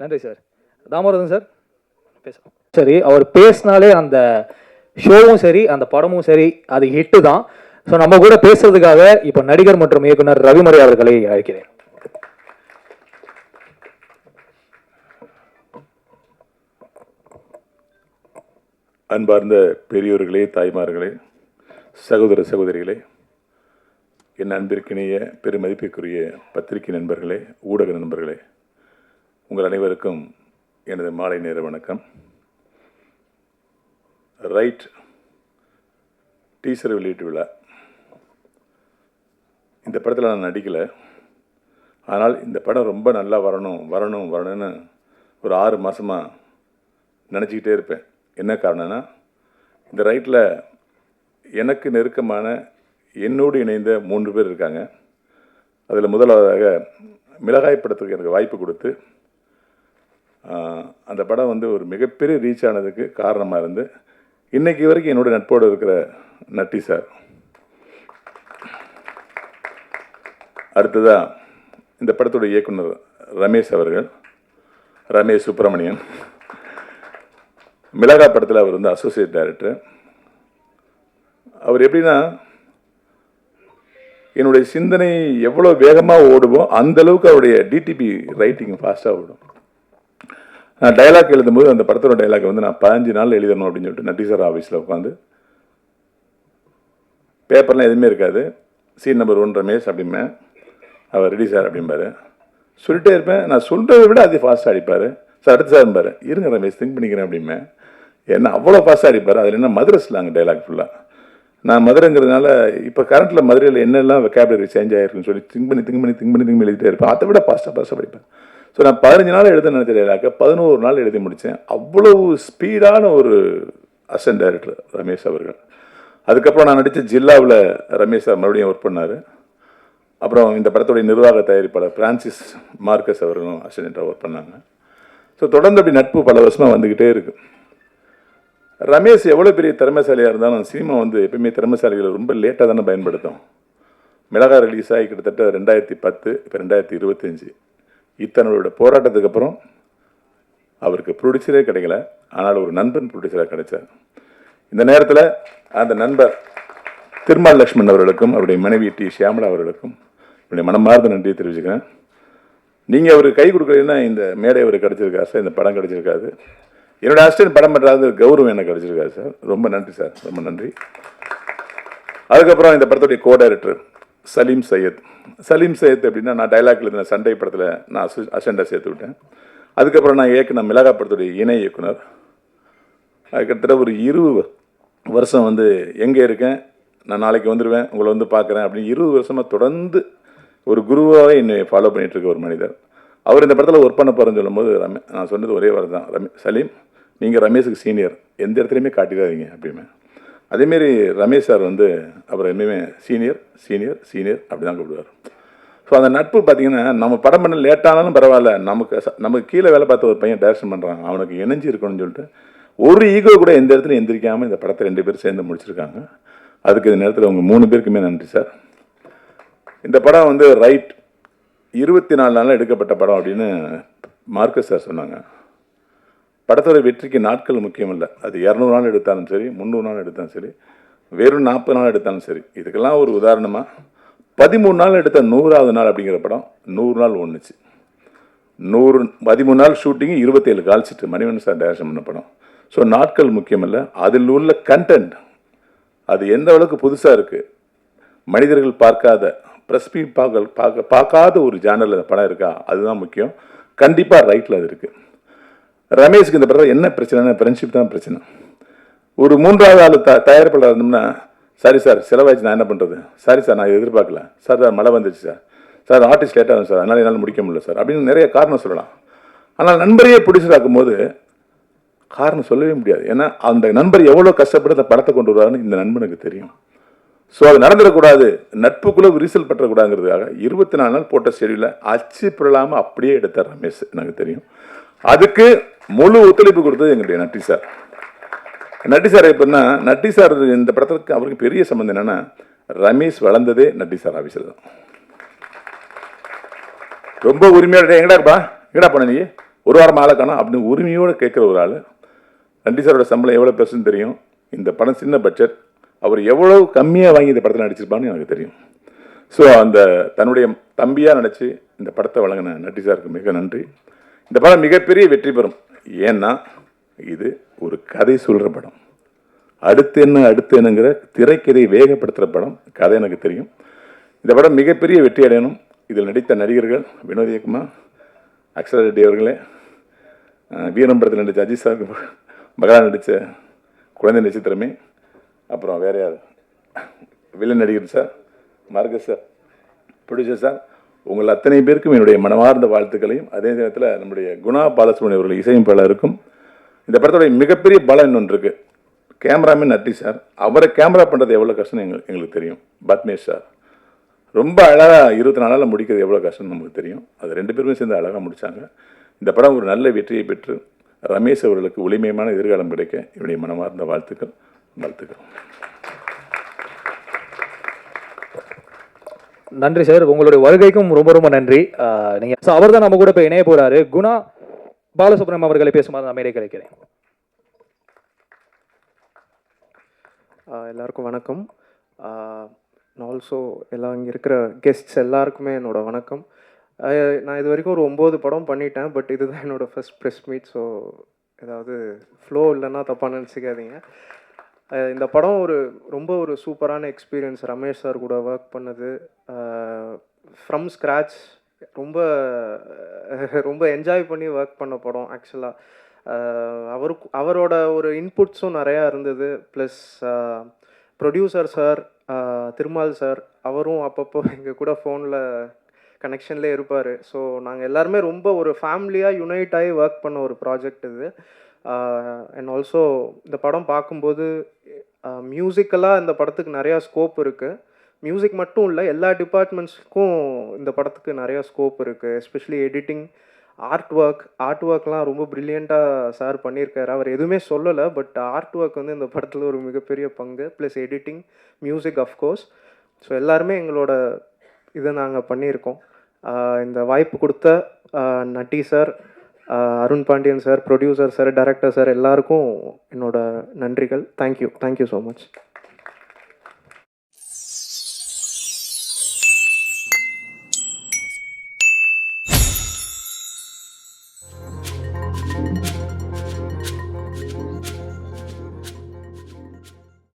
நன்றி sir. Damodaran sir பேசுகிறோம் சரி அவர் பேசினாலே அந்த ஷோவும் சரி அந்த படமும் சரி அது ஹிட்டு தான். ஸோ நம்ம கூட பேசுறதுக்காக இப்போ நடிகர் மற்றும் இயக்குனர் ரவிமறை அவர்களை அழைக்கிறேன். அன்பார்ந்த பெரியோர்களே தாய்மார்களே சகோதர சகோதரிகளே என் அன்பிற்கிணைய பெருமதிப்பிற்குரிய பத்திரிகை நண்பர்களே ஊடக நண்பர்களே உங்கள் அனைவருக்கும் எனது மாலை நேர வணக்கம். ரைட் டீசர் வெளியீட்டு விழா. இந்த படத்தில் நான் நடிக்கலை. ஆனால் இந்த படம் ரொம்ப நல்லா வரணும் வரணும் வரணும்னு ஒரு ஆறு மாதமாக நினச்சிக்கிட்டே இருப்பேன். என்ன காரணம்னா இந்த ரைட்டில் எனக்கு நெருக்கமான என்னோடு இணைந்த மூன்று பேர் இருக்காங்க. அதில் முதலாவதாக மிளகாய் படத்துக்கு எனக்கு வாய்ப்பு கொடுத்து அந்த படம் வந்து ஒரு மிகப்பெரிய ரீச் ஆனதுக்கு காரணமாக இருந்து இன்னைக்கு வரைக்கும் என்னோடய நட்போடு இருக்கிற நட்டி சார். அடுத்ததாக இந்த படத்தோட இயக்குனர் ரமேஷ் அவர்கள். ரமேஷ் சுப்பிரமணியன். மிளகா படத்தில் அவர் வந்து அசோசியேட் டைரக்டர் அவர் எப்படின்னா என்னுடைய சிந்தனை எவ்வளோ வேகமாக ஓடுமோ அந்தளவுக்கு அவருடைய டிடிபி ரைட்டிங் ஃபாஸ்ட்டாக ஓடும். டைலாக் எழுதும்போது அந்த படத்தோட டைலாக் வந்து நான் பதினஞ்சு நாள் எழுதணும் அப்படின்னு சொல்லிட்டு நட்டி சார் ஆஃபீஸில் உட்காந்து பேப்பர்லாம் எதுவுமே இருக்காது. சீன் நம்பர் ஒன் ரமேஷ் அப்படிம்பேன் அவர் ரெடி சார் அப்படிம்பாரு. சொல்லிட்டே இருப்பேன். நான் சொல்கிறத விட அது ஃபாஸ்ட்டாக அடிப்பார். சார் அடுத்து சார் பாரு இருங்க ரமேஷ் திங்க் பண்ணிக்கிறேன் அப்படிம்பேன் என்ன அவ்வளோ ஃபாஸ்ட்டாக அடிப்பார். அதில் என்ன மதுரை ஸ்லாங் டைலாக் ஃபுல்லாக நான் மதுரைங்கிறதுனால இப்போ கரண்ட்டில் மதுரையில் என்னெல்லாம் கேபிலரி சேஞ்ச் ஆகிருக்குன்னு சொல்லி திங்க் பண்ணி திங்க் பண்ணி திங்க் பண்ணி திங்க் எழுதிட்டே இருப்பேன். அதை விட ஃபாஸ்ட்டாக ஃபாஸ்ட்டாக படிப்பேன். ஸோ நான் பதினஞ்சு நாள் எழுத நினைச்ச டைலாக்கை பதினோரு நாள் எழுதி முடித்தேன் அவ்வளவு ஸ்பீடான ஒரு அசன் டைரக்டர் ரமேஷ் அவர்கள். அதுக்கப்புறம் நான் நடித்த ஜில்லாவில் ரமேஷ் சார் மறுபடியும் ஒர்க் பண்ணார். அப்புறம் இந்த படத்துடைய நிர்வாக தயாரிப்பாளர் பிரான்சிஸ் மார்க்கஸ் அவர்களும் அசிஸ்டண்ட்டாக ஒர்க் பண்ணாங்க. ஸோ தொடர்ந்து அப்படி நட்பு பல வருஷமாக வந்துக்கிட்டே இருக்கு. ரமேஷ் எவ்வளோ பெரிய திறமைசாலியாக இருந்தாலும் சினிமா வந்து எப்பயுமே திறமைசாலிகளை ரொம்ப லேட்டாக தானே பயன்படுத்தும். மிளகா ரிலீஸ் ஆகி கிட்டத்தட்ட ரெண்டாயிரத்தி பத்து இப்போ ரெண்டாயிரத்தி இருபத்தஞ்சி. இத்தனோட போராட்டத்துக்கு அப்புறம் அவருக்கு ப்ரொடியூசரே கிடைக்கல. ஆனால் ஒரு நண்பன் ப்ரொடியூசராக கிடைச்சார். இந்த நேரத்தில் அந்த நண்பர் திருமால் லக்ஷ்மண் அவர்களுக்கும் அவருடைய மனைவி டி ஷியாமலா அவர்களுக்கும் என்னுடைய மனமார்ந்த நன்றியை தெரிவிச்சுக்கிறேன். நீங்கள் அவருக்கு கை கொடுக்கலன்னா இந்த மேடை அவருக்கு கிடச்சிருக்காரு சார் இந்த படம் கிடச்சிருக்காது என்னோட அசிஸ்டன்ட் படம் பண்ணுறாங்க கௌரவம் எனக்கு கிடச்சிருக்காரு சார். ரொம்ப நன்றி சார் ரொம்ப நன்றி. அதுக்கப்புறம் இந்த படத்துடைய கோ டைரக்டர் சலீம் சையத். சலீம் சையத் அப்படின்னா நான் டைலாக்ல இருந்த சண்டை படத்தில் நான் அசு சேர்த்து விட்டேன். அதுக்கப்புறம் நான் இயக்குன மிளகா படத்துடைய இணை இயக்குனர். அது கிட்டத்தட்ட ஒரு இருபது வருஷம் வந்து எங்கே இருக்கேன் நான் நாளைக்கு வந்துடுவேன் உங்களை வந்து பார்க்குறேன் அப்படின்னு இருபது வருஷமாக தொடர்ந்து ஒரு குருவாகவே என்னை ஃபாலோ பண்ணிட்டு இருக்க ஒரு மனிதர். அவர் இந்த படத்தில் ஒர்க் பண்ண போகிறேன்னு சொல்லும்போது ரமே நான் சொன்னது ஒரே வார்த்தை தான். ரமே சலீம் நீங்கள் ரமேஷுக்கு சீனியர் எந்த இடத்துலையுமே காட்டிடாதீங்க அப்படிமே அதேமாரி ரமேஷ் சார் வந்து அப்புறம் எப்பயுமே சீனியர் சீனியர் சீனியர் அப்படி தான் கூப்பிடுவார். ஸோ அந்த நட்பு பார்த்தீங்கன்னா நம்ம படம் பண்ண லேட்டானாலும் பரவாயில்ல. நமக்கு நமக்கு கீழே வேலை பார்த்த ஒரு பையன் டேரக்ஷன் பண்ணுறான் அவனுக்கு இணைஞ்சு இருக்கணும்னு சொல்லிட்டு ஒரு ஈகோ கூட எந்த இடத்துலையும் எந்திரிக்காமல் இந்த படத்தை ரெண்டு பேரும் சேர்ந்து முடிச்சிருக்காங்க. அதுக்கு இந்த நேரத்தில் உங்கள் மூணு பேருக்குமே நன்றி சார். இந்த படம் வந்து ரைட் இருபத்தி நாலு நாளில் எடுக்கப்பட்ட படம் அப்படின்னு மார்க்கஸ் சார் சொன்னாங்க. படத்தோட வெற்றிக்கு நாட்கள் முக்கியம் இல்லை அது இரநூறு நாள் எடுத்தாலும் சரி முந்நூறு நாள் எடுத்தாலும் சரி வெறும் நாற்பது நாள் எடுத்தாலும் சரி. இதுக்கெல்லாம் ஒரு உதாரணமாக பதிமூணு நாள் எடுத்த நூறாவது நாள் அப்படிங்கிற படம் நூறு நாள் ஒன்றுச்சு நூறு பதிமூணு நாள் ஷூட்டிங்கு இருபத்தேழு கால்ச்சிட்டு மணிவன் சார் டேரக்ஷன் பண்ண படம். ஸோ நாட்கள் முக்கியமில்ல. அதில் உள்ள கண்டென்ட் அது எந்த அளவுக்கு புதுசாக இருக்குது மனிதர்கள் பார்க்காத ப்ரெஸ் பார்க்க பார்க்க பார்க்காத ஒரு ஜானலில் படம் இருக்கா அதுதான் முக்கியம். கண்டிப்பாக ரைட்டில் அது இருக்குது ரமேஷ்க்கு இந்த படம் என்ன பிரச்சனைனா ஃப்ரெண்ட்ஷிப் தான் பிரச்சனை. ஒரு மூன்றாவது ஆள் த தயாரிப்பாளர் இருந்தோம்னா சாரி சார் செலவாயிடுச்சு நான் என்ன பண்ணுறது சாரி சார் நான் எதிர்பார்க்கல. சார் சார் மழை வந்துச்சு சார். சார் ஆர்டிஸ்ட் லேட்டாக ஆகும் சார். அதனால் என்னால் முடிக்க முடியல சார். அப்படின்னு நிறைய காரணம் சொல்லலாம். ஆனால் நண்பரையே ப்ரொடியூசர் போது காரணம் சொல்லவே முடியாது. ஏன்னா அந்த நண்பர் எவ்வளோ கஷ்டப்பட்டு அந்த படத்தை கொண்டு வருவாருன்னு இந்த நண்பனுக்கு தெரியும். ஸோ அது நடந்துடக்கூடாது. நட்புக்குள்ளே விரிசல் பற்றக்கூடாதுங்கிறதுக்காக இருபத்தி நாலு நாள் போட்ட ஷெடியூல அச்சு பிறலாமல் அப்படியே எடுத்தார் ரமேஷ் எனக்கு தெரியும். அதுக்கு முழு ஒத்துழைப்பு கொடுத்தது எங்களுடைய நட்டி சார். நட்டி சார் எப்படின்னா நட்டி சார் இந்த படத்துக்கு அவருக்கு பெரிய சம்மந்தம் என்னென்னா ரமேஷ் வளர்ந்ததே நட்டி சார் ஆஃபீஸில் தான். ரொம்ப உரிமையோட எங்கடா இருப்பா? எங்கடா பண்ண நீ? ஒரு வாரம் ஆளை காணும். அப்படின்னு உரிமையோடு கேட்குற ஒரு ஆள். நட்டி சாரோட சம்பளம் எவ்வளோ பெருசுன்னு தெரியும். இந்த படம் சின்ன பட்ஜெட் அவர் எவ்வளோ கம்மியாக வாங்கி இந்த படத்தில் நடிச்சிருப்பான்னு எனக்கு தெரியும். ஸோ அந்த தன்னுடைய தம்பியாக நினச்சி இந்த படத்தை வழங்கின நட்டி சாருக்கு மிக நன்றி. இந்த படம் மிகப்பெரிய வெற்றி பெறும். ஏன்னா இது ஒரு கதை சொல்கிற படம். அடுத்து என்ன அடுத்து என்னங்கிற திரைக்கதை வேகப்படுத்துகிற படம் கதை எனக்கு தெரியும். இந்த படம் மிகப்பெரிய வெற்றி அடையணும். இதில் நடித்த நடிகர்கள் வினோத் இயக்குமார் அக்ஷரா ரெட்டி அவர்களே அஹ், வீரம் படத்தில் நடித்த அஜித் சார் மகளா நடித்த குழந்தை நட்சத்திரமே அப்புறம் வேற யார்? வில்லன் நடிகர் sir Marcus sir producer sir உங்கள் அத்தனை பேருக்கும் என்னுடைய மனமார்ந்த வாழ்த்துக்களையும் அதே நேரத்தில் நம்முடைய குணா பாலசுமணி அவர்கள் இசையமைப்பாளருக்கும் இந்த படத்துடைய மிகப்பெரிய பலம் இன்னொன்று இருக்கு. கேமராமேன் நட்டி சார் அவரை கேமரா பண்ணுறது எவ்வளோ கஷ்டம் எங்களுக்கு எங்களுக்கு தெரியும். பத்மேஷ் சார். ரொம்ப அழகாக இருபத்தி நாளில் முடிக்கிறது எவ்வளோ கஷ்டம் நமக்கு தெரியும். அது ரெண்டு பேருமே சேர்ந்து அழகாக முடித்தாங்க இந்த படம் ஒரு நல்ல வெற்றியை பெற்று ரமேஷ் அவர்களுக்கு ஒளிமயமான எதிர்காலம் கிடைக்க என்னுடைய மனமார்ந்த வாழ்த்துக்கள். வாழ்த்துக்கள் நன்றி சார். உங்களுடைய வருகைக்கும் ரொம்ப ரொம்ப நன்றி. நீங்கள் ஸோ அவர் தான் நம்ம கூட இப்போ இணைய போகிறாரு குணா பாலசுப்ரமணியம் அவர்களை பேசுமாறு நான் மேடை கிடைக்கிறேன் எல்லாருக்கும் வணக்கம். ஆல்சோ எல்லாம் இங்கே இருக்கிற கெஸ்ட்ஸ் எல்லாருக்குமே என்னோட வணக்கம். நான் இது வரைக்கும் ஒரு ஒம்பது படம் பண்ணிட்டேன். பட் இதுதான் என்னோட ஃபர்ஸ்ட் ப்ரெஸ் மீட் ஸோ ஏதாவது ஃப்ளோ இல்லைன்னா தப்பாக நினச்சிக்காதீங்க. இந்த படம் ஒரு ரொம்ப ஒரு சூப்பரான எக்ஸ்பீரியன்ஸ் ரமேஷ் சார் கூட ஒர்க் பண்ணது. ஃப்ரம் ஸ்க்ராச் ரொம்ப ரொம்ப என்ஜாய் பண்ணி ஒர்க் பண்ண படம் ஆக்சுவலாக அவருக்கு அவரோட ஒரு இன்புட்ஸும் நிறையா இருந்தது. Plus producer sir Thirumal sir அவரும் அப்பப்போ எங்கள் கூட ஃபோனில் கனெக்ஷன்லேயே இருப்பார். ஸோ நாங்கள் எல்லாருமே ரொம்ப ஒரு ஃபேமிலியாக யுனைட் ஆகி ஒர்க் பண்ண ஒரு ப்ராஜெக்ட் இது. அண்ட் ஆல்சோ இந்த படம் பார்க்கும்போது மியூசிக்கலாக இந்த படத்துக்கு நிறையா ஸ்கோப் இருக்குது மியூசிக் மட்டும் இல்லை எல்லா டிபார்ட்மெண்ட்ஸ்க்கும் இந்த படத்துக்கு நிறையா ஸ்கோப் இருக்குது especially editing art work art ஒர்க்லாம் ரொம்ப ப்ரில்லியண்ட்டாக சார் பண்ணியிருக்காரு. அவர் எதுவுமே சொல்லலை பட் ஆர்ட் ஒர்க் வந்து இந்த படத்தில் ஒரு மிகப்பெரிய பங்கு. Plus editing music of course so எல்லாருமே எங்களோட இதை நாங்கள் பண்ணியிருக்கோம். இந்த வாய்ப்பு கொடுத்த Natty sir Arun Pandian sir producer sir director sir எல்லாருக்கும் என்னோட நன்றிகள். Thank you thank you so much